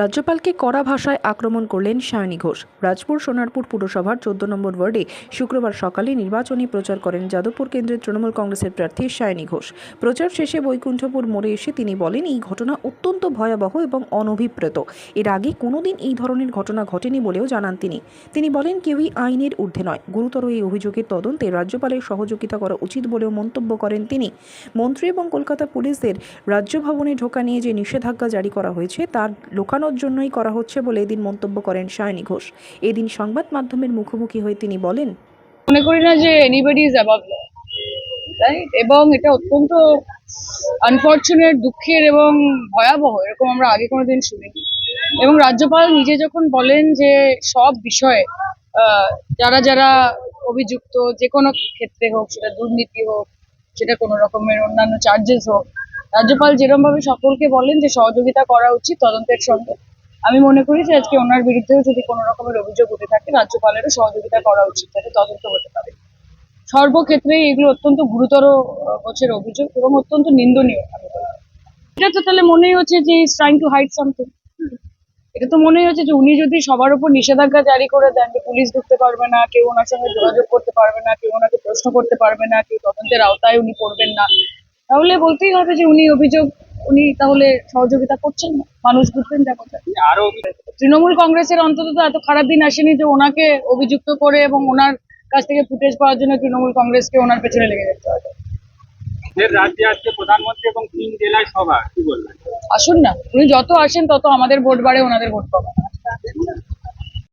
রাজ্যপালকে কড়া ভাষায় আক্রমণ করলেন সায়নী ঘোষ। রাজপুর সোনারপুর পুরসভার চোদ্দ নম্বর ওয়ার্ডে শুক্রবার সকালে নির্বাচনী প্রচার করেন যাদবপুর কেন্দ্রের তৃণমূল কংগ্রেসের প্রার্থী সায়নী ঘোষ। প্রচার শেষে বৈকুণ্ঠপুর মোড়ে এসে তিনি বলেন, এই ঘটনা অত্যন্ত ভয়াবহ এবং অনভিপ্রেত। এর আগে কোনোদিন এই ধরনের ঘটনা ঘটেনি বলেও জানান তিনি। তিনি বলেন, কেউই আইনের ঊর্ধ্বে নয়। গুরুতর এই অভিযোগের তদন্তে রাজ্যপালের সহযোগিতা করা উচিত বলেও মন্তব্য করেন তিনি। মন্ত্রী এবং কলকাতা পুলিশদের রাজ্য ভবনে ঢোকা নিয়ে যে নিষেধাজ্ঞা জারি করা হয়েছে, তার লোকানোর জন্যই করা হচ্ছে বলে এদিন মন্তব্য করেন সায়নী ঘোষ। এদিন সংবাদ মাধ্যমের মুখোমুখি হয়ে তিনি বলেন, মনে করি না যে এনিবডি ইজ এবং এটা অত্যন্ত আনফর্চুনেট দুঃখের এবং ভয়াবহ, এরকম আমরা আগে কোনোদিন শুনিনি। এবং রাজ্যপাল নিজে যখন বলেন যে সব বিষয়ে যারা যারা অভিযুক্ত, যে কোনো ক্ষেত্রে হোক, সেটা দুর্নীতি হোক, সেটা কোনো রকমের অন্যান্য চার্জেস হোক রাজ্যপাল যেরকম ভাবে সকলকে বলেন যে সহযোগিতা করা উচিত তদন্তের সঙ্গে, আমি মনে করি যে আজকে ওনার বিরুদ্ধেও যদি কোনো রকমের অভিযোগ উঠে থাকে, রাজ্যপালেরও সহযোগিতা করা উচিত যাতে তদন্ত হতে পারে সর্বক্ষেত্রেই এগুলো অত্যন্ত গুরুতর গোছের অভিযোগ এবং অত্যন্ত নিন্দনীয়। এটা তো তাহলে মনেই হচ্ছে যে is trying to hide something এটা তো মনেই হচ্ছে যে উনি যদি সবার উপর নিষেধাজ্ঞা জারি করে দেন যে পুলিশ ঢুকতে পারবে না, কেউ ওনার সঙ্গে যোগাযোগ করতে পারবে না, কেউ ওনাকে প্রশ্ন করতে পারবে না, কেউ তদন্তের আওতায় উনি পড়বেন না তাহলে বলতেই হবে যে উনি অভিযোগ উনি তাহলে সহযোগিতা করছেন না। মানুষ বুঝবেন যা কথা। আরও তৃণমূল কংগ্রেসের অন্তত তো এত খারাপ দিন আসেনি যে ওনাকে অভিযুক্ত করে এবং ওনার কাছ থেকে ফুটেজ পাওয়ার জন্য তৃণমূল কংগ্রেসকে ওনার পেছনে লেগে যেতে হবে। রাজ্যে আজকে প্রধানমন্ত্রী এবং তিন জেলায় সভা কি বলবেন? আসুন না উনি যত আসেন তত আমাদের ভোট বাড়ে ওনাদের ভোট কমে